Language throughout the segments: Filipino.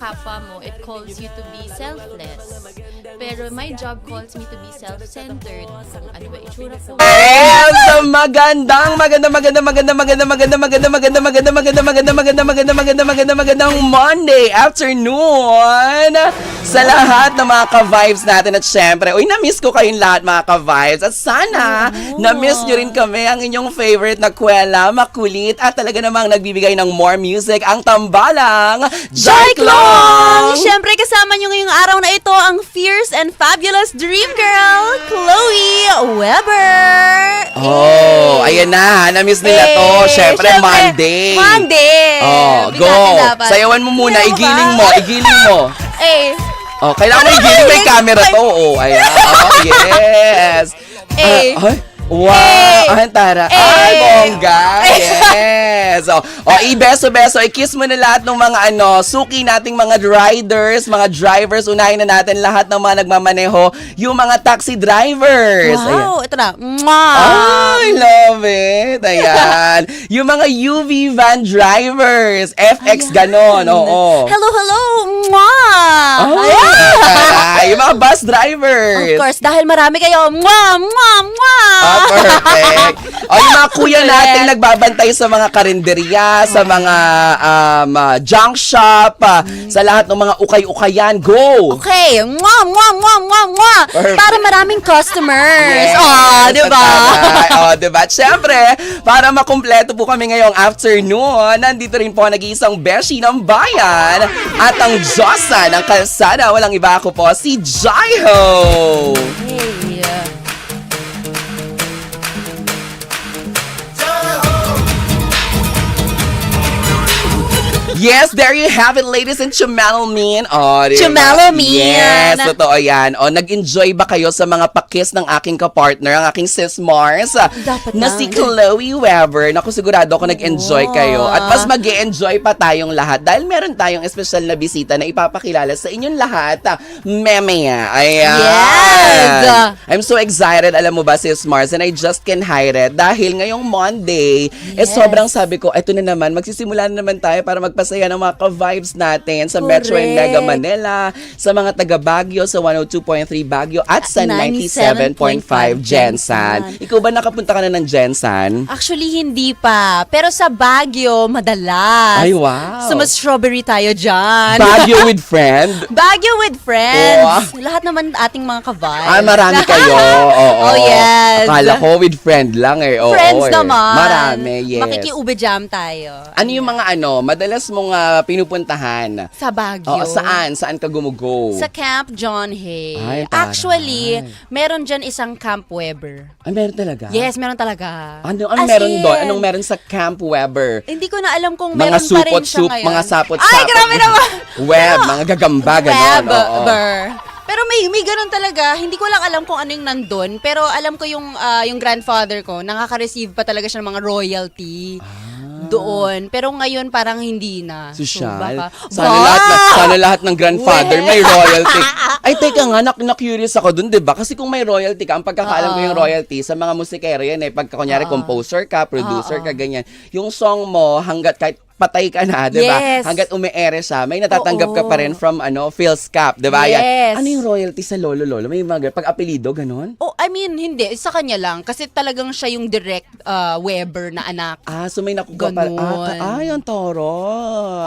kapwa mo, it calls you to be selfless. Pero my job calls me to be self-centered. Kung ano ba itsura ko. And sa magandang, maganda, maganda, maganda, maganda, maganda, maganda, maganda, maganda, maganda, maganda, maganda, maganda, maganda, maganda, magandang Monday afternoon sa lahat ng mga ka-vibes natin at syempre, uy, na-miss ko kayong lahat mga ka-vibes at sana na-miss nyo rin kami ang inyong favorite na kwela, makulit at talaga namang nagbibigay ng more music ang tambalang Joy Clong! Siyempre, kasama nyo ngayong araw na ito ang fierce and fabulous dream girl, Chloe Weber. Oh, ayan na, na-miss nila to. Eh, Syempre, syempre, Monday. Monday. Oh, go! Dapat. Sayawan mo muna, Sayaw igiling ba? mo, igiling mo. Eh, Oh, kailangan mo Ano ba igiling may yun? camera to. Oh, ayan. Oh, yes. Eh. Ah, ay, wow. Eh. Ay, tara. Eh. Ay, bongga. Yes. Oh, oh i-beso-beso. I-kiss mo na lahat ng mga ano, suki nating mga riders, mga drivers. Unahin na natin lahat ng mga nagmamaneho, yung mga taxi drivers. Ayan. wow, ito na. Mwah. I love it. Ayan. yung mga UV van drivers. FX ganon. Oo. Hello, hello. Mwah. Oh, Ayan. yung mga bus Of drivers. course, dahil marami kayo. Mwah, mwah, mwah. Ah, perfect. O, yung mga kuya natin nagbabantay sa mga karinderya, sa mga um, ah, junk shop, ah, sa lahat ng mga ukay-ukayan. Go! Okay. Mwah, mwah, mwah, mwah, mwah. Perfect. Para maraming customers. Yes, Oh, di ba? Oh, di ba? At Syempre, para makumpleto po kami ngayong afternoon, nandito rin po ang nag-iisang beshi ng bayan at ang Diyosa ng kalsada. Walang iba ako po, si Jaiho! Hey. Yes, there you have it, ladies and Chumalmin. Oh? Chumalmin. Yes, totoo yan. O, nag-enjoy ba kayo sa mga pakis ng aking kapartner, ang aking sis Mars? Dapat na lang. si Chloe Weber. Naku, sigurado ako nag-enjoy Oo. kayo. At mas mag enjoy pa tayong lahat dahil meron tayong espesyal na bisita na ipapakilala sa inyong lahat. ah, Memea. Ayan. Yes. I'm so excited, alam mo ba, sis Mars, and I just can hide it dahil ngayong Monday, eh Yes. sobrang sabi ko, eto na naman, magsisimula na naman tayo para magpasaya ng mga ka-vibes natin sa Metro and Correct. Mega Manila, sa mga taga Baguio, sa 102.3 Baguio, at sa 97.5 Jensan. Ikaw ba nakapunta ka na ng Jensan? Actually, hindi pa. Pero sa Baguio, madalas. Ay, wow. So, mas strawberry tayo dyan. Baguio with friend? Baguio with friends. Wow. Lahat naman ating mga kabayan. Ah, marami kayo. Oo. Oh, yes. Akala ko with friend lang eh. Oo, Friends eh. naman. Marami, yes. Makikiube jam tayo. Ano yung mga ano, madalas mong ah, pinupuntahan? Sa Baguio. Oo, saan? Saan ka gumugo? Sa Camp John Hay. Ay, taray. Actually, meron dyan isang Camp Weber. Ay, meron talaga? Yes, meron talaga. Ano, ano As meron in, doon? Anong meron sa Camp Weber? Hindi ko na alam kung Mga meron pa rin siya supot-sup, ngayon. mga sapot-sapot. Ay, grabe naman. Web, mga gagamba, gano'n. oo. Weber. Pero may may ganun talaga. Hindi ko lang alam kung ano yung nandun. Pero alam ko yung ah, yung grandfather ko, nakaka-receive pa talaga siya ng mga royalty doon. Pero ngayon parang hindi na. So, Social. baka- sana, lahat, na- sana lahat ng grandfather may royalty. Ay, teka nga, na, na-curious ako dun, di ba? Kasi kung may royalty ka, ang pagkakaalam ko yung royalty, sa mga musikero yan eh, pagka kunyari Oo. composer ka, producer ka, ganyan. Yung song mo, hanggat kahit patay ka na, di ba? Yes. Hanggat umeere siya, may natatanggap ka Oo. pa rin from ano, Phil's Cap, di ba? Yan. Yes. Ano yung royalty sa lolo lolo? May mga pag apelido ganon? Oh, I mean, hindi. Sa kanya lang. Kasi talagang siya yung direct ah, Weber na anak. Ah, so may nakuha pa. Ah, ta- ah, yung toro.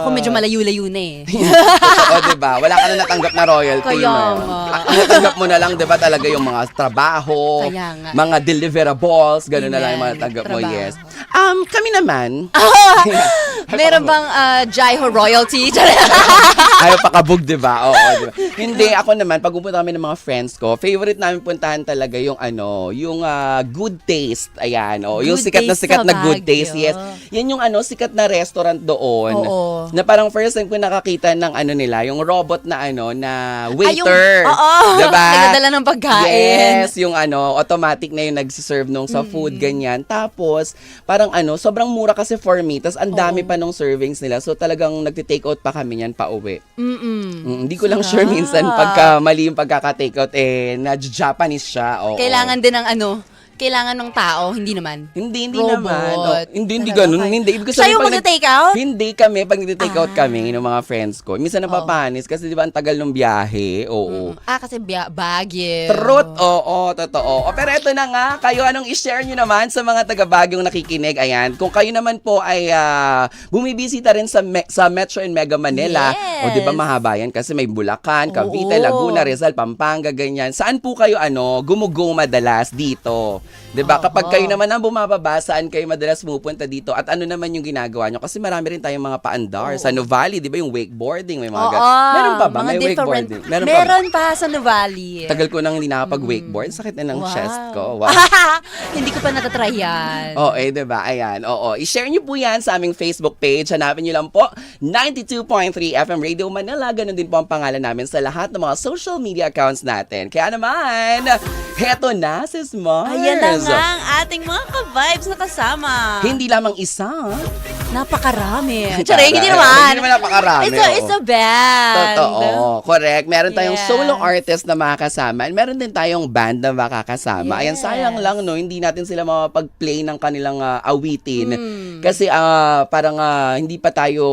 Ako medyo malayo-layo na eh. Totoo, di ba? Wala ka na natanggap na royalty. Kaya no? nga. Ah, natanggap mo na lang, di ba, talaga yung mga trabaho, Kaya nga. mga deliverables, gano'n na lang yung mga Ayan, natanggap mo, trabaho. yes. Um, kami naman, Meron bang ah, Jaiho royalty? ayaw pakabog, di ba? Oo, di ba? Hindi, ako naman, pag pupunta kami ng mga friends ko, favorite namin puntahan talaga yung ano, yung ah, good taste. Ayan, oh, yung Good sikat na Taste sikat sa na good taste, yes. Yan yung ano, sikat na restaurant doon. Oo. Na parang first time ko nakakita ng ano nila, yung robot na ano, na waiter. Oo. Diba? Nagdadala ng pagkain. Yes, yung ano, automatic na yung nagsiserve nung sa food, Mm. ganyan. Tapos, parang ano, sobrang mura kasi for me. Tapos, ang dami Oo. pa nung servings nila. So, talagang nagti-take out pa kami yan pa uwi. Mm-mm. Mm, hindi ko lang sure minsan pagka mali yung pagkaka-take out, eh, na Japanese siya. Oo. Kailangan din ng ano, kailangan ng tao, hindi naman. Hindi, hindi Robot. naman. Oh, hindi, hindi Talaga, ganun. okay. Hindi. Ibig Siya sabihin, yung pag nag- magta-take out? Hindi kami. Pag nag-take out Ah. kami ng mga friends ko, minsan napapanis kasi di ba ang tagal ng biyahe. Oo. Ah, kasi biya- Baguio. Truth, oo, totoo. O, pero ito na nga, kayo anong i-share nyo naman sa mga taga-bagyong nakikinig? Ayan, kung kayo naman po ay ah, bumibisita rin sa, Me- sa Metro and Mega Manila, o di ba Yes. mahaba yan kasi may Bulacan, Cavite, Oo. Laguna, Rizal, Pampanga, ganyan. Saan po kayo ano, gumugo madalas dito? 'Di ba? Kapag kayo naman ang bumababa, saan kayo madalas pumupunta dito? At ano naman yung ginagawa nyo? Kasi marami rin tayong mga paandar. Sa Nuvali, 'di ba yung wakeboarding, may mga Oo. gan- Meron pa ba? mga may different- wakeboarding. Meron, pa ba? Meron pa sa Nuvali. Tagal ko nang hindi nakapag-wakeboard. Sakit na ng Wow. chest ko. Wow. hindi ko pa natatry yan. Oo, eh, diba? Ayan, oo. I-share nyo po yan sa aming Facebook page. Hanapin nyo lang po, 92.3 FM Radio Manila. Ganon din po ang pangalan namin sa lahat ng mga social media accounts natin. Kaya naman, heto na, sis Mars. Ayan na nga ang ating mga ka-vibes na kasama. Hindi lamang isa. Napakarami. Charing, hindi naman. Hindi naman napakarami. It's a, oo. it's a band. Totoo. Correct. Meron tayong Yes. solo artist na makakasama. and Meron din tayong band na makakasama. Ayan, Yes. sayang lang, no? Hindi natin sila mapag-play ng kanilang ah, awitin. Hmm. Kasi ah, parang ah, hindi pa tayo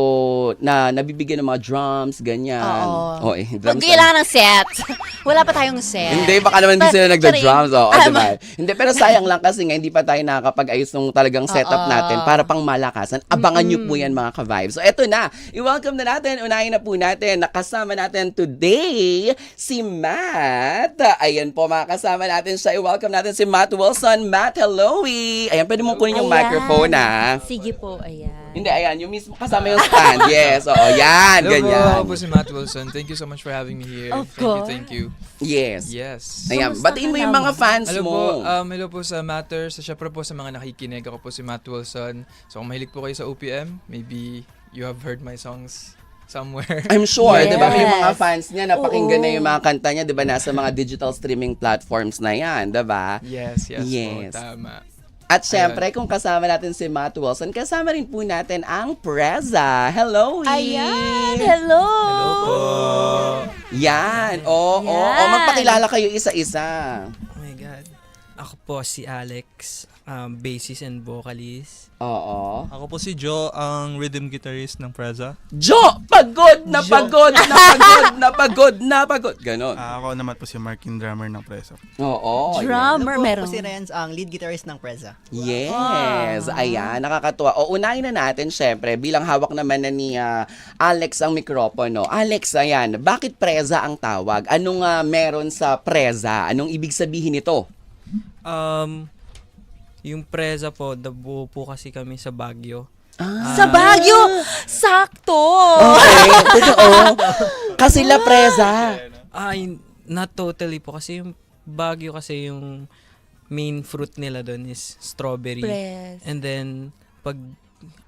na nabibigyan ng mga drums, ganyan. Oo. Oh, eh, drums. kailangan ng set. Wala pa tayong set. Hindi, baka naman hindi Pa- sila nagda-drums. Oo, Ah, diba? Hindi, pero sayang lang kasi nga, hindi pa tayo nakakapag-ayos ng talagang setup natin para pang malakasan. Abangan nyo po yan mga ka-vibes. So, eto na. I-welcome na natin. Unahin na po natin. Nakasama natin today si Matt. Ayan po, mga kasama natin siya. I-welcome natin si Matt Wilson. Matt, hello eh. Ayan, pwede mo kunin yung Ayan. microphone ah. Sige po, ayan. Hindi, ayan. Yung mismo kasama yung stand. Yes, oo. Yan, Hello ganyan. ako po si Matt Wilson. Thank you so much for having me here. Of thank course. you, thank you. Yes. Yes. Ayan, Kamusta batiin mo ka yung mga naman? fans Hello mo. po, um, hello po sa Matter. Sa syempre po sa mga nakikinig. Ako po si Matt Wilson. So kung mahilig po kayo sa OPM, maybe you have heard my songs somewhere. I'm sure, Yes. 'di ba may mga fans niya napakinggan Oo. na yung mga kanta niya, 'di ba nasa mga digital streaming platforms na 'yan, 'di ba? yes, yes, Yes. po. Tama. At syempre, kung kasama natin si Matt Wilson, kasama rin po natin ang Preza. Hello, Lee! Ayan, hello. Hello po. Yan. Oo, oo, Yan. oo. Magpakilala kayo isa-isa. Oh my God. Ako po si Alex, um, bassist and vocalist. Oo. Ako po si Joe, ang rhythm guitarist ng Preza. Jo! Pagod na pagod na pagod na pagod na pagod. Ganon. Ah, ako naman po si Mark, yung drummer ng Preza. Oo. Drummer, po, meron. ako si Renz, ang lead guitarist ng Preza. Yes, ayan, nakakatuwa. O unahin na natin, syempre, bilang hawak naman na ni ah, Alex ang mikropono. Alex, ayan, bakit preza ang tawag? Anong ah, meron sa preza? Anong ibig sabihin nito? Um, yung Preza po, nabuo po kasi kami sa Baguio. Sa Baguio. Sakto. Okay, totoo. Kasi la preza. Ay, not totally po kasi yung Baguio kasi yung main fruit nila doon is strawberry. Press. And then pag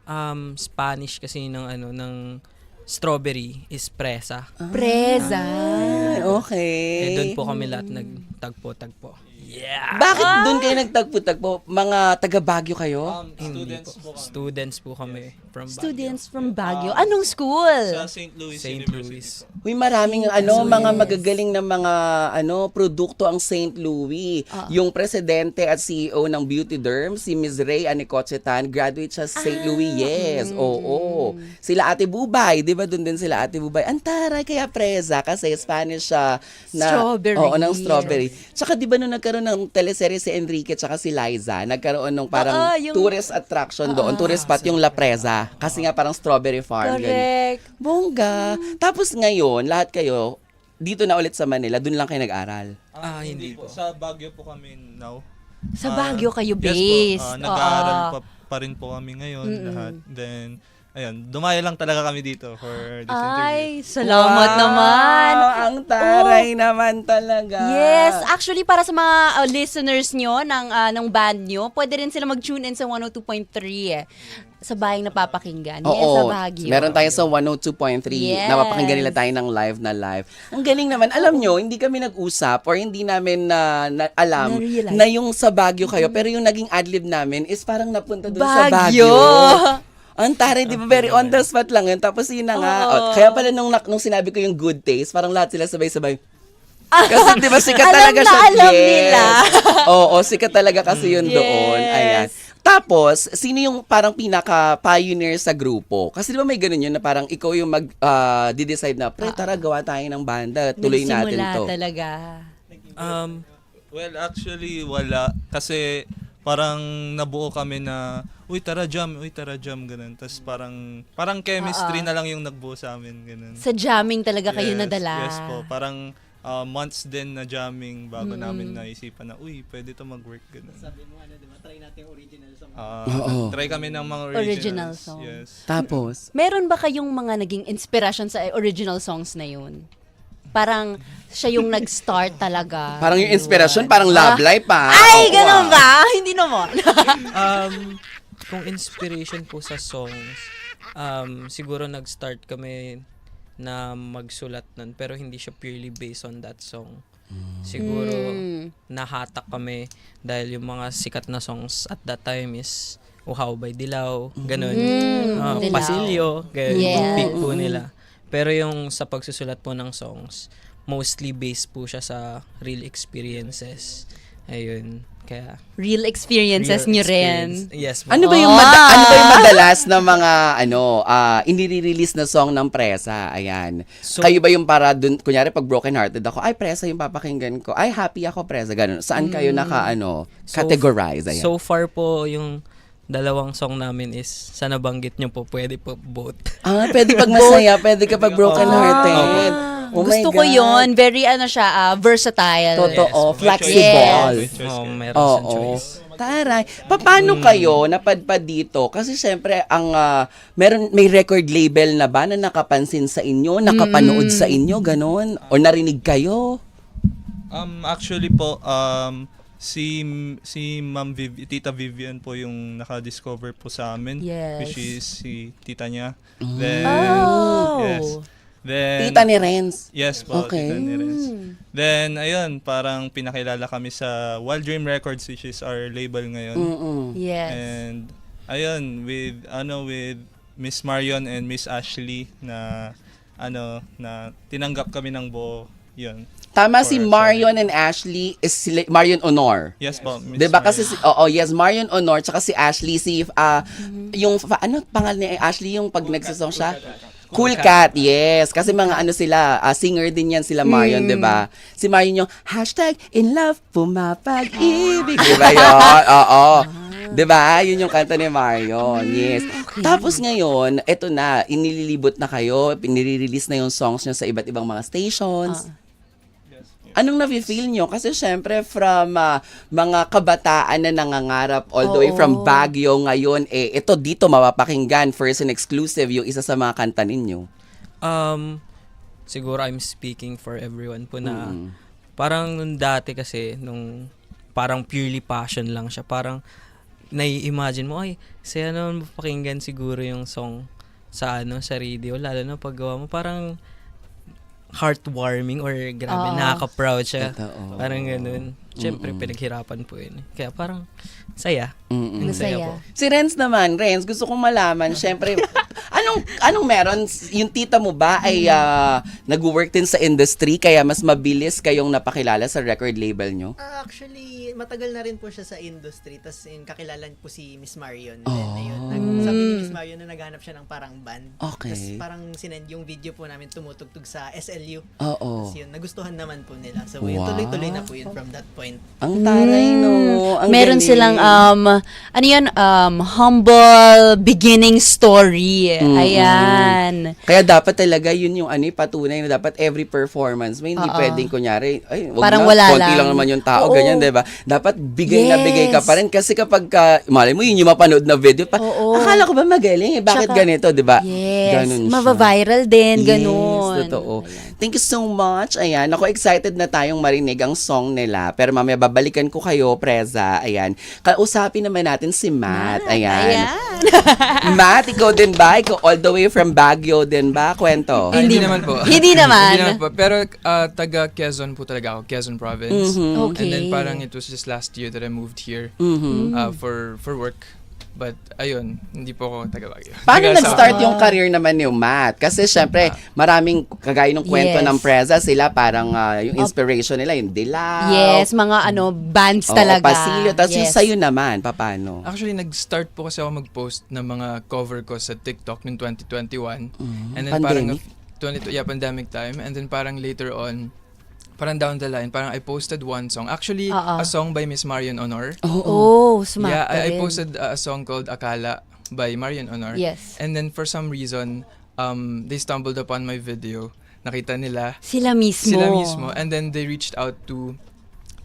um Spanish kasi ng ano ng strawberry is presa. Preza. Ah, okay. Eh doon po kami lahat nagtagpo-tagpo. Yeah. Bakit doon kayo nagtagpo-tagpo? Mga taga Baguio kayo? Hindi po. Students po kami from Baguio. Students from Baguio. Anong school? St. Louis St. Louis. Uy, maraming ano, mga magagaling na mga ano, produkto ang St. Louis. Yung presidente at CEO ng Beauty Derm, si Ms. Ray Anicochetan, graduate siya sa St. Louis. Yes, oo. Sila Ate Bubay, 'di ba? Doon din sila Ate Bubay. Antaray kaya presa kasi Spanish siya na Strawberry. Oo, ng strawberry. Tsaka 'di ba nung nagkaroon ng teleserye si Enrique tsaka si Liza, nagkaroon ng parang Oo, yung- tourist attraction doon, tourist spot yung La Presa kasi nga parang strawberry farm. ganyan. Correct. Bongga. Tapos ngayon, lahat kayo, dito na ulit sa Manila, dun lang kayo nag-aral. Ah, hindi po. Sa Baguio po kami now. Sa Ah, Baguio kayo Yes based. po. Ah, nag-aaral Oo. pa, pa rin po kami ngayon lahat. Then, ayun, dumayo lang talaga kami dito for this interview. Ay, salamat Wow, naman. Ang taray naman talaga. Yes, actually para sa mga uh, listeners nyo ng uh, ng band nyo, pwede rin sila mag-tune in sa 102.3 eh, sa bayang napapakinggan. yes, sa Oo, Baguio. meron tayo sa 102.3. Yes. Napapakinggan nila tayo ng live na live. Ang galing naman. Alam nyo, hindi kami nag-usap or hindi namin na, na alam Na-realize. na yung sa Baguio kayo. Pero yung naging adlib namin is parang napunta doon sa Baguio. Baguio. Ang taray, di ba? Very on the spot lang yun. Tapos yun na nga. Oh, kaya pala nung, nak- nung sinabi ko yung good taste, parang lahat sila sabay-sabay, Kasi di ba sikat Alam talaga na siya. alam yes. nila. Oo, sikat talaga kasi yun doon. Yes. Ayan. Tapos, sino yung parang pinaka-pioneer sa grupo? Kasi di ba may ganun yun na parang ikaw yung mag, ah, di-decide na, pre, tara, gawa tayo ng banda. Tuloy natin Nagsimula to. talaga. Um, Well, actually, wala. Kasi parang nabuo kami na, uy, tara jam, uy, tara jam, ganun. Tapos parang, parang chemistry na lang yung nagbuo sa amin, ganun. Sa jamming talaga kayo Yes, nadala. Yes po, parang uh, months din na jamming bago namin naisipan na, uy, pwede to mag-work, ganun. Sabi mo, ano, diba? Try natin yung original song. Ah, Oo. Try kami ng mga Original originals. song. Yes. Tapos, Meron ba kayong mga naging inspiration sa original songs na yun? Parang siya yung nag-start talaga. parang yung inspiration, parang love Ah, life pa. Ay, Oo, ganun ah. ba? Hindi naman. um, kung inspiration po sa songs, um, siguro nag-start kami na magsulat nun, pero hindi siya purely based on that song. Siguro, Hmm. nahatak kami dahil yung mga sikat na songs at that time is Uhaw by Dilaw, ganun. Mm, Ah, Dilaw. Pasilyo, ganun. Yes. Pick po nila. Pero yung sa pagsusulat po ng songs, mostly based po siya sa real experiences. Ayun. Kaya, Real experiences real nyo rin. experience. Yes. po. Ano ba yung mada- ano ba yung madalas na mga ano ah inire-release na song ng Presa? Ayan. So- kayo ba yung para dun kunyari pag broken hearted ako, ay Presa yung papakinggan ko. Ay happy ako Presa ganun. Saan kayo naka ano So- categorize ayan? So far po, yung dalawang song namin is sa nabanggit nyo po, pwede po both. ah, pwede pag masaya, pwede kapag broken hearted. Oh my Gusto ko God. yon Very ano siya, ah, versatile. Totoo, Yes, flexible. Yes. Oh, meron siyang Oo. choice. Taray. Paano kayo napadpad dito? Kasi syempre ang ah, meron may record label na ba na nakapansin sa inyo, nakapanood sa inyo, ganon? O narinig kayo? Um, actually po, um, si si Ma'am Viv, Tita Vivian po yung naka-discover po sa amin. Yes. Which is si tita niya. Then, Oh. yes. Then, Tita ni Renz. Yes po, Okay. Tita ni Renz. Then, ayun, parang pinakilala kami sa Wild Dream Records, which is our label ngayon. Mm-mm. Yes. And, ayun, with, ano, with Miss Marion and Miss Ashley na, ano, na tinanggap kami ng buo. Yun. Tama si Marion and Ashley is sila, Marion Honor. Yes po, Miss 'Di ba kasi si, oo, yes, Marion Honor tsaka si Ashley si ah yung fa- ano pangalan ni Ashley yung pag nagsasong siya? Cool Cat, yes. Kasi mga ano sila, ah, singer din yan sila Marion, di ba? Si Marion yung hashtag in love, pumapag-ibig. Di ba yun? Oo. Di ba? Yun yung kanta ni Marion. Yes. Tapos ngayon, eto na, inililibot na kayo, pinire-release na yung songs nyo sa iba't ibang mga stations. Anong nafe-feel nyo? Kasi syempre from ah, mga kabataan na nangangarap all the way from Oo. Baguio ngayon, eh, ito dito mapapakinggan, first and exclusive, yung isa sa mga kanta ninyo. Um, siguro I'm speaking for everyone po na Mm. parang nung dati kasi, nung parang purely passion lang siya. Parang nai-imagine mo, ay, saya naman mapakinggan siguro yung song sa ano sa radio lalo na paggawa mo parang heartwarming or grabe Oo. nakaka-proud siya Totoo. parang ganun syempre Mm-mm. pinaghirapan po yun kaya parang saya Mm-mm. Ang saya Masaya. po. Si Renz naman, Renz, gusto kong malaman, syempre, anong anong meron? Yung tita mo ba ay ah, nag-work din sa industry kaya mas mabilis kayong napakilala sa record label nyo? Ah, actually, matagal na rin po siya sa industry. Tapos yun, kakilala po si Miss Marion. Oh. Then, ayun, nag, sabi ni Miss Marion na naghanap siya ng parang band. Okay. Tapos parang sinend yung video po namin tumutugtog sa SLU. Oo. Tapos yun, nagustuhan naman po nila. So yun, Wow. tuloy-tuloy na po yun from that point. Ang taray, no? Ang. Meron galing. silang, um, ano yun, um, humble beginning story. Mm-mm. Ayan. Kaya dapat talaga yun yung ano, patunay na dapat every performance, may hindi Oo. pwedeng kunyari, ay, wag Parang na, wala konti lang. lang. naman yung tao, Oo. ganyan, 'di ba? Dapat bigay na Yes. bigay ka pa rin kasi kapag ka, malay mo yun yung mapanood na video, pa, Oo. akala ko ba magaling, eh, bakit Tsaka- ganito, 'di ba? Yes. Ganun siya. Mava-viral din, ganun. Yes, totoo. Thank you so much. Ayan, ako excited na tayong marinig ang song nila. Pero mamaya babalikan ko kayo, Preza. Ayan. Kausapin naman natin si Matt. Ayan. Matt, ikaw din ba? Ikaw all the way from Baguio din ba? Kwento. Ah, hindi naman po. Hindi naman. hindi naman po. Pero ah, taga Quezon po talaga ako, Quezon province. Mhm. Okay. And then parang it was just last year that I moved here Mhm. uh, for for work. But ayun, hindi po ako taga Baguio. Paano nag-start yung career naman ni Matt? Kasi syempre, maraming kagaya ng kwento Yes. ng Preza, sila parang ah, yung inspiration nila, yung dilaw. Yes, mga ano, bands Oo, talaga. pasilyo. Tapos yung Yes. sa'yo naman, paano? Actually, nag-start po kasi ako mag-post ng mga cover ko sa TikTok noong 2021. And then Mm-hmm. parang Pandemic? 20, yeah, pandemic time. And then parang later on, parang down the line, parang I posted one song. Actually, Oo. a song by Miss Marion Honor. Oh, smart yeah, ka I, I rin. posted uh, a song called Akala by Marion Honor. Yes. And then for some reason, um, they stumbled upon my video. Nakita nila Sila mismo. sila mismo and then they reached out to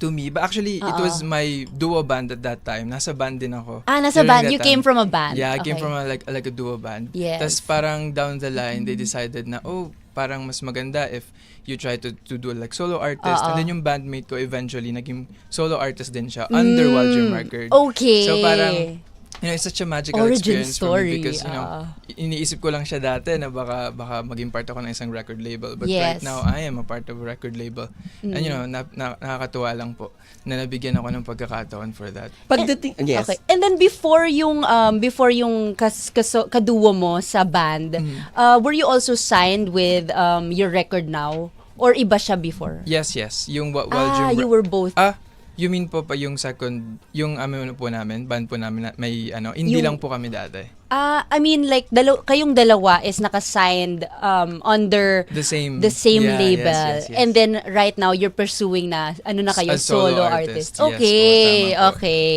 to me but actually it Oo. was my duo band at that time nasa band din ako Ah, nasa during band. that You time. came from a band. yeah I came Okay. from a, like like a duo band Yes. Tapos parang down the line they decided na oh parang mas maganda if you try to to do like solo artist Oo. and then yung bandmate ko eventually naging solo artist din siya under Mm, Waljum record Okay. so parang you know, it's such a magical Origin experience story. for me because, you know, ah. iniisip ko lang siya dati na baka, baka maging part ako ng isang record label. But Yes. right now, I am a part of a record label. And, you know, na, na, nakakatuwa lang po na nabigyan ako ng pagkakataon for that. Pagdating, yes. Okay. And then before yung um before yung kas, kaso, kaduo mo sa band, Mm-hmm. uh, were you also signed with um your record now or iba siya before? Yes, yes. Yung Wa- ah, you were both. Ah, you mean po pa yung second, yung ano po namin, band po namin, na may ano, hindi Yung- lang po kami dati. Ah, I mean like dalaw kayong dalawa is naka-signed um under The same. the same Yeah, yes, label. yes, yes. And then right now you're pursuing na ano na kayo A solo solo, artist. artist. Yes, Okay, oo, tama po. okay.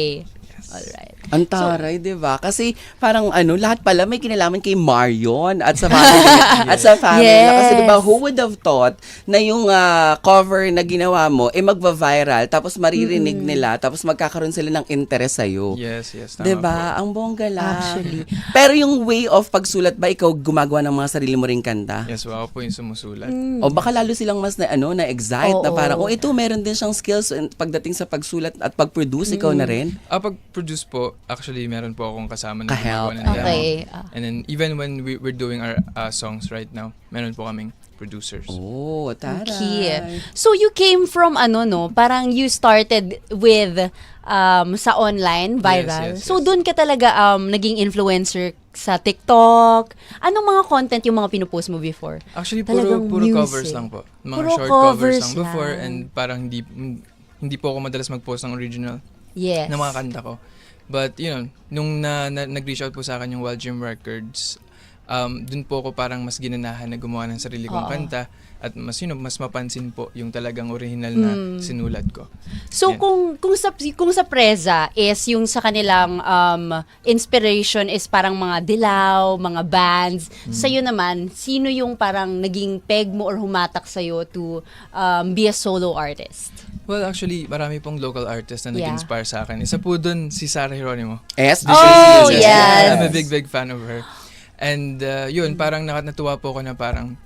All right. Ang taray, di ba? Kasi parang ano, lahat pala may kinalaman kay Marion at sa family. at sa family. Yes. Kasi di ba, who would have thought na yung ah, cover na ginawa mo, eh magva-viral, tapos maririnig nila, tapos magkakaroon sila ng interest sa'yo. Yes, yes. Tama Di ba? Ang bongga lang. Actually. Pero yung way of pagsulat ba, ikaw gumagawa ng mga sarili mo ring kanta? Yes, wow po yung sumusulat. O baka lalo silang mas na ano na excite na parang oh ito meron din siyang skills in- pagdating sa pagsulat at pag-produce ikaw na rin. Ah, pag-produce po, actually, meron po akong kasama na Ka-help. gumagawa ng demo. Okay. ah. And then, even when we, we're doing our uh, songs right now, meron po kaming producers. Oh, taray. Okay. So you came from ano no, parang you started with um sa online viral. Yes, yes, so yes. doon ka talaga um naging influencer sa TikTok. Anong mga content yung mga pinupost mo before? Actually, puro, Talagang puro music. covers lang po. Mga Puro short covers, covers lang before lang. and parang hindi hindi po ako madalas mag-post ng original Yes. na mga kanta ko. But, you know, nung na, na, nag-reach out po sa akin yung Wild Gym Records, um, dun po ako parang mas ginanahan na gumawa ng sarili kong Oo. kanta at mas, you know, mas mapansin po yung talagang original na Hmm. sinulat ko. So Yeah. kung kung sa kung sa Preza is yung sa kanilang um inspiration is parang mga dilaw, mga bands. Hmm. Sa naman, sino yung parang naging peg mo or humatak sa to um, be a solo artist? Well, actually, marami pong local artists na Yeah. nag-inspire sa akin. Isa po dun, si Sarah Geronimo. Yes, Oh, yes. yes. I'm a big, big fan of her. And uh, yun, parang nakat- natuwa po ako na parang,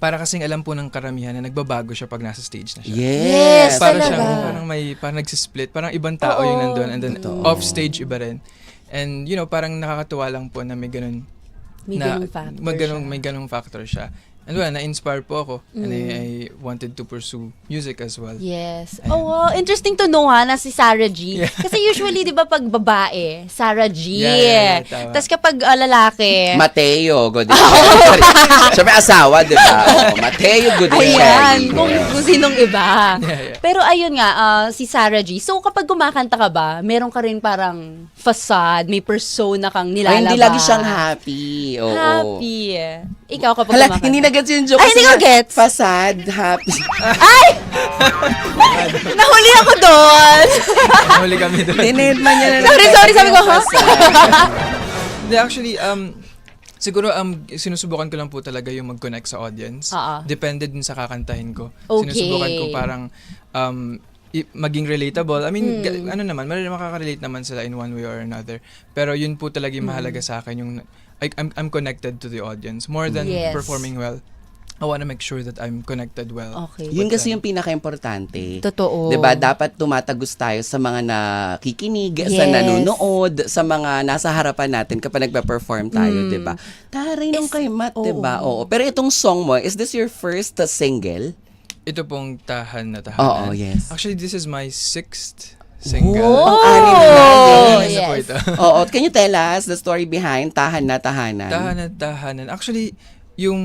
para kasing alam po ng karamihan na nagbabago siya pag nasa stage na siya. Yes. Yes, para talaga. siyang parang may parang nagsisplit, parang ibang tao yung Oo. nandun and then off stage iba rin. And you know, parang nakakatuwa lang po na may ganun May na ganung factor ganung, siya. may ganung factor siya. And well, na-inspire po ako and I, I wanted to pursue music as well. Yes. Oh, wow. Interesting to know ha, na si Sarah G. Kasi usually, di ba, pag babae, Sarah G. Yeah, yeah, yeah. Tapos kapag ah, lalaki, Mateo Godinelli. Siyempre asawa, di ba? Oh, Mateo Godinelli. Ayan, kung, kung sinong iba. Yeah, yeah. Pero ayun nga, ah, si Sarah G. So kapag kumakanta ka ba, meron ka rin parang facade, may persona kang Ay, nilalabas. hindi lagi siyang happy. Oo. Happy. Ikaw kapag Hala, kumakanta. hindi na gets yung joke. Ay, hindi ko gets. Fasad, happy. Nahuli ako doon. Huli kami doon. Dinedman niya na lang. sorry, sorry, sabi ko, ha? Hindi, actually, um, siguro um, sinusubukan ko lang po talaga yung mag-connect sa audience. Oo. Depende din sa kakantahin ko. Okay. Sinusubukan ko parang um, i- maging relatable. I mean, Hmm. ga- ano naman, marami makaka-relate naman sila in one way or another. Pero yun po talaga yung Hmm. mahalaga sa akin, yung I, I'm, I'm connected to the audience. More than Yes. performing well, I wanna make sure that I'm connected well. Okay. Yun kasi yung pinaka-importante. Totoo. 'Di ba? Dapat tumatagos tayo sa mga nakikinig, sa Yes. nanonood, sa mga nasa harapan natin kapag nagpa-perform tayo, Mm. 'di ba? Taray nung Is- kay Matt, 'di ba? oo. Oo. Pero itong song mo, is this your first uh, single? Ito pong tahan na tahanan. Oo, yes. Actually, this is my sixth single. Oh, ang anim na Oh. Isa po yes. ito. Oo, can you tell us the story behind Tahan na Tahanan? Tahanan, tahanan. Actually, yung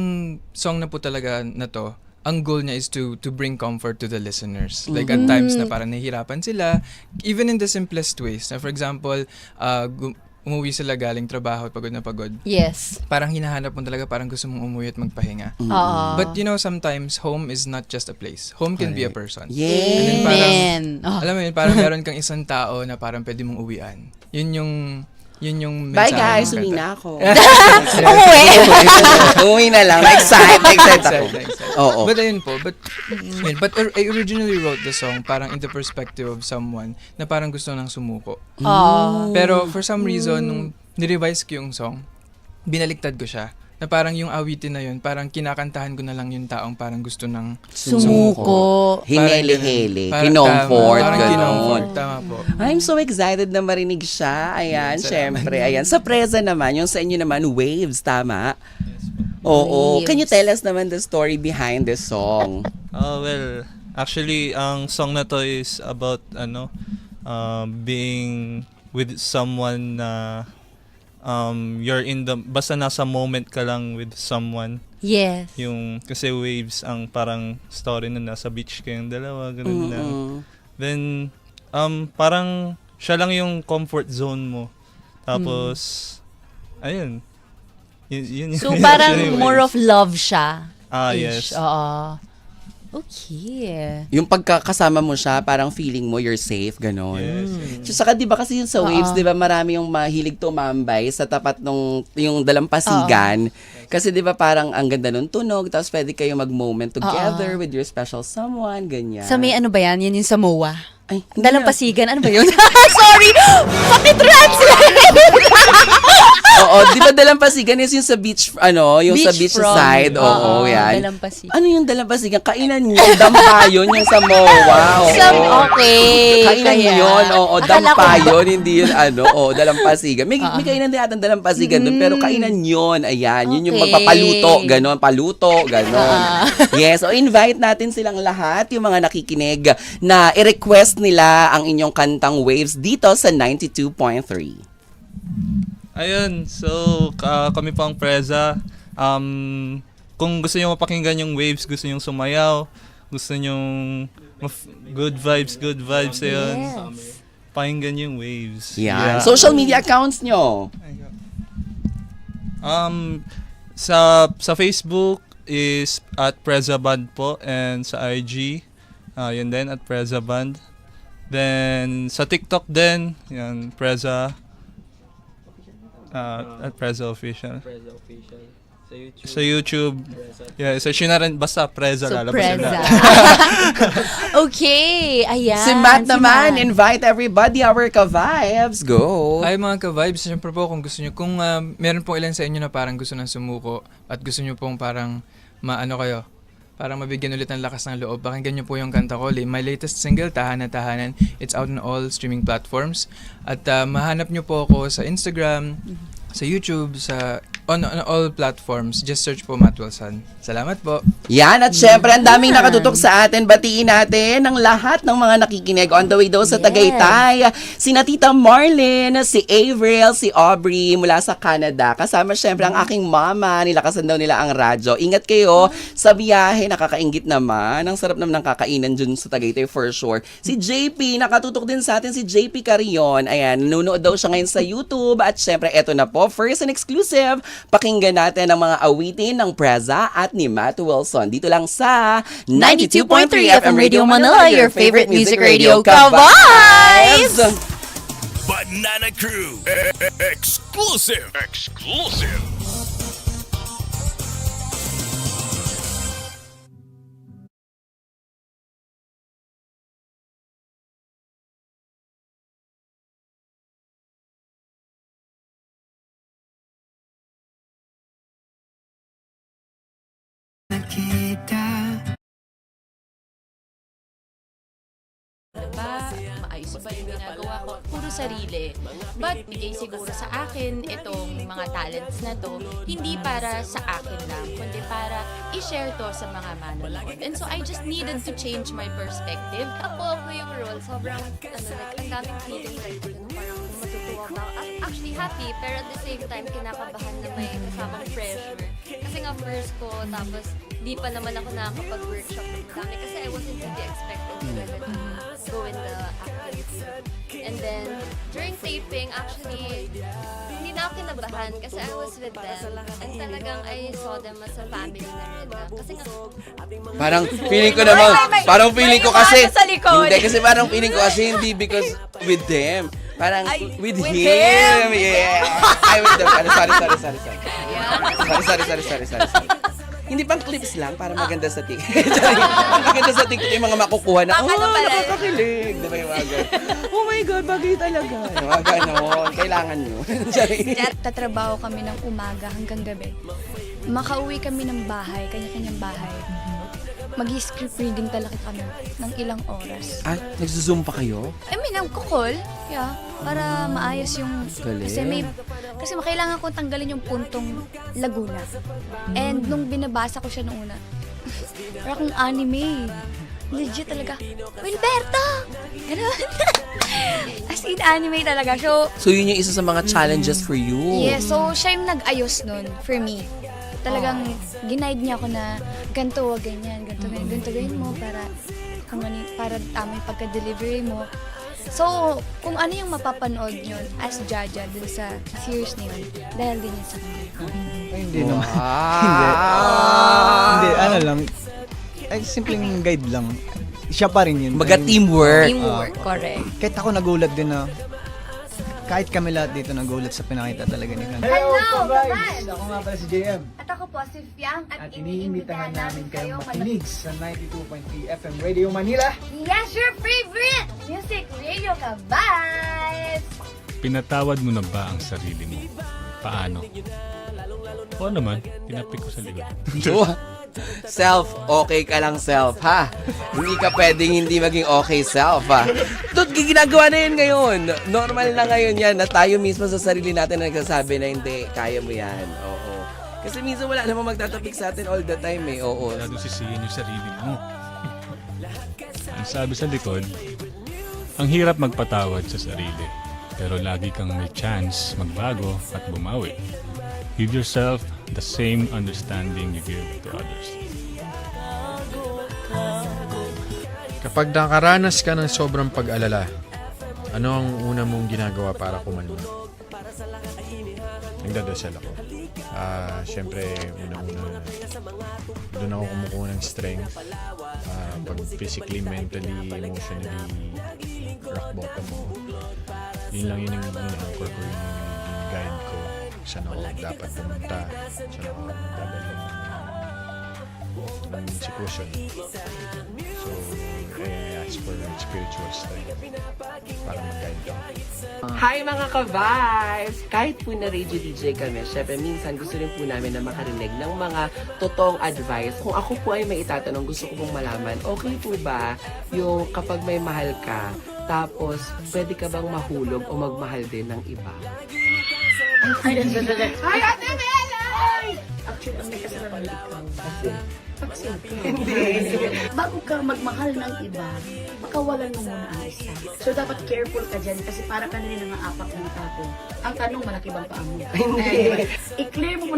song na po talaga na to, ang goal niya is to to bring comfort to the listeners. Like at times na parang nahihirapan sila, even in the simplest ways. Na for example, uh, gu- umuwi sila galing trabaho, pagod na pagod. Yes. Parang hinahanap mo talaga, parang gusto mong umuwi at magpahinga. Oo. But you know, sometimes home is not just a place. Home can be a person. Yes. And then parang, Amen. Oh. alam mo yun, parang meron kang isang tao na parang pwede mong uwian. Yun yung, yun yung Bye mensahe guys, ng uwi na ako. Umuwi. uwi na lang. Ako. Excited, excited. Oo. But ayun po, but, yun, but or- I originally wrote the song parang in the perspective of someone na parang gusto nang sumuko. Oh. Pero for some reason, nung nirevise ko yung song, binaliktad ko siya. Na parang yung awitin na yun, parang kinakantahan ko na lang yung taong parang gusto nang Sumuko. Hineli-heli. Parang Kinomfort. tama, Parang Ganon. kinomfort, tama po. I'm so excited na marinig siya. Ayan, Salamat. syempre. Ayan. Sa presa naman, yung sa inyo naman, Waves, tama? Oo. Waves. Can you tell us naman the story behind this song? Ah, well, actually, ang song na to is about, ano, um, being with someone na um, you're in the, basta nasa moment ka lang with someone. Yes. Yung, kasi waves ang parang story na nasa beach kayong dalawa, ganun lang. Mm-mm. Then, um, parang siya lang yung comfort zone mo. Tapos, ayun. Yun, yun, So yun parang yung more of love siya. Ah, Ish. yes. Oo. Okay. Yung pagkakasama mo siya, parang feeling mo you're safe, ganon. Yes. So, saka di ba kasi yung sa waves, di ba marami yung mahilig tumambay sa tapat nung yung dalampasigan. Kasi di ba parang ang ganda nung tunog, tapos pwede kayo mag-moment together with your special someone, ganyan. Sa may ano ba yan? Yan yung Samoa. Ay, Dalampasigan. Ano ba yun? Sorry! Paki-translate! Oo, di ba dalampasigan is yung sa beach, ano, yung sa beach Beachfront. side. Oo, yan. dalampasigan. Ano yung dalampasigan? Kainan nyo, dampa yun yung sa MOA. Oo. Some, okay. Kainan kaya. yun, oo, Akala dampa ko- yun, hindi yun ano, oo, dalampasigan. May, may kainan din atang dalampasigan doon, pero kainan yun, ayan, yun yung Okay. magpapaluto, ganon, paluto, ganon. Ah. yes, so invite natin silang lahat, yung mga nakikinig, na i-request nila ang inyong kantang Waves dito sa 92.3. Ayun, so ka- kami po ang Preza. Um, kung gusto niyo mapakinggan yung waves, gusto niyo sumayaw, gusto niyo maf- good vibes, good vibes, ayun. Pakinggan yung waves. Yan. Social media accounts nyo. Um, sa sa Facebook is at Preza Band po and sa IG ah yun din at Preza Band. Then sa TikTok din, yan Preza ah, at Preza Official. Sa YouTube. Yeah, search nyo na rin basta Preza So, lalabas Preza. na. okay. Ayan. si Matt naman, Matt. invite everybody, our ka-vibes. Go. Hi mga ka-vibes, syempre po kung gusto nyo, kung ah, meron pong ilan sa inyo na parang gusto nang sumuko at gusto nyo pong parang maano kayo, parang mabigyan ulit ng lakas ng loob, pakinggan nyo po yung kanta ko. My latest single, Tahanan Tahanan. It's out on all streaming platforms. At ah, mahanap nyo po ako sa Instagram, sa YouTube, sa on, on all platforms. Just search po Matt Wilson. Salamat po. Yan, at syempre, ang daming nakatutok sa atin. Batiin natin ang lahat ng mga nakikinig on the way daw sa Yes. Tagaytay. Si Natita Marlin, si Avril, si Aubrey mula sa Canada. Kasama syempre ang aking mama. Nilakasan daw nila ang radyo. Ingat kayo sa biyahe. Nakakaingit naman. Ang sarap naman ng kakainan dun sa Tagaytay for sure. Si JP, nakatutok din sa atin si JP Carion. Ayan, nanonood daw siya ngayon sa YouTube. At syempre, eto na po, first and exclusive, pakinggan natin ang mga awitin ng Preza at ni Matt Wilson. Dito lang sa 92.3 FM Radio Manila, your favorite music radio, Ka-Vibes! Banana Crew. E- e- exclusive. Exclusive. ba, maayos most ba yung ginagawa ko, puro sarili. But bigay siguro sa akin itong mga talents na to, hindi para sa akin lang, kundi para i-share to sa mga manonood. And so I just needed to change my perspective. Ako ako yung role, sobrang, ano, like, ang daming feelings like, ano, parang matutuwa ka. A- Actually, happy, pero at the same time, kinakabahan na may kasamang pressure. Kasi nga first ko, tapos di pa naman ako nakakapag-workshop ng dami kasi I wasn't really expecting to go in the acting field. And then, during taping, actually, hindi na ako kinabahan kasi I was with them. And talagang I saw them as a family na rin. na- Kasi nga, Parang feeling ko naman, parang feeling ko kasi, hindi, kasi parang feeling ko kasi hindi because with them. Parang with, with him. Yeah. Ay, with them. Ano, sorry, sorry, sorry, sorry. Sorry, sorry, sorry, sorry, sorry, sorry. Hindi pang clips lang para maganda sa TikTok. maganda sa TikTok yung mga makukuha na, oh, ano pala? nakakakilig. Diba yung mga ganun? Oh my God, bagay talaga. Yung mga ganon. Kailangan nyo. Sorry. tatrabaho kami ng umaga hanggang gabi. Makauwi kami ng bahay, kanya-kanyang bahay. Mag-script reading talaga kami ng ilang oras. Ah, nagsuzoom pa kayo? I mean, ang kukol, yeah, para maayos yung... Galing. Kasi may... Kasi kailangan kong tanggalin yung puntong Laguna. And nung binabasa ko siya noong una, para akong anime. Legit talaga. Wilberto! Ganun. As in, anime talaga. So, So yun yung isa sa mga challenges for you. Yeah, so siya yung nag-ayos nun for me. Talagang ginaid niya ako na ganito, wag ganyan, ganito, ganyan, ganito gawin mo para kung ano, yung- para tama yung pagka-delivery mo. So, kung ano yung mapapanood nyo as Jaja dun sa series na yun, dahil din yun sa kanya. Ay, hindi naman. Ah. Hindi, ano lang. Ay, simpleng guide lang. Siya pa rin yun. Maga teamwork. Teamwork, correct. Kahit ako nagulat din na kahit kami lahat dito nagulat sa pinakita talaga ni Kan. Hello, kaban! Ako nga pala si JM. At ako po, si Fiang, At iniimbitahan namin kayong makinig sa 92.3 FM Radio Manila. Yes, your favorite music radio kaban! Pinatawad mo na ba ang sarili mo? Paano? Oo naman, tinapik ko sa likod. Self, okay ka lang self, ha? Hindi ka pwedeng hindi maging okay self, ha? Tut, ginagawa na yun ngayon. Normal na ngayon yan na tayo mismo sa sarili natin na nagsasabi na hindi, kaya mo yan. Oo. Kasi minsan wala namang magtatapik sa atin all the time, eh. Oo. Masyadong sisihin yung sarili mo. ang sabi sa likod, ang hirap magpatawad sa sarili. Pero lagi kang may chance magbago at bumawi. Give yourself the same understanding you give to others. Kapag nakaranas ka ng sobrang pag-alala, ano ang una mong ginagawa para kumalma? Nagdadasal ako. Ah, syempre, una-una, doon ako kumukuha ng strength. Ah, pag physically, mentally, emotionally, rock bottom ako. Yun lang yun yung naging anchor ko, yun yung guide ko. Saan ako dapat pumunta, saan ako dadalhin ng sitwasyon. So, I ask for spiritual strength para mag-guide. Hi mga ka-vibes! Kahit po na radio DJ kami, syempre minsan gusto rin po namin na makarinig ng mga totoong advice. Kung ako po ay may itatanong, gusto ko pong malaman, okay po ba yung kapag may mahal ka, tapos pwede ka bang mahulog o magmahal din ng iba? Hi, Ate Melay! Actually, ang may kasalanan ikaw. Kasi? Hindi. Bago ka magmahal ng iba, pakawalan mo muna ang isa. So, dapat careful ka dyan kasi para ka na rin ang aapak ng tapo. Ang tanong, malaki bang paa mo? Hindi. I-clear mo muna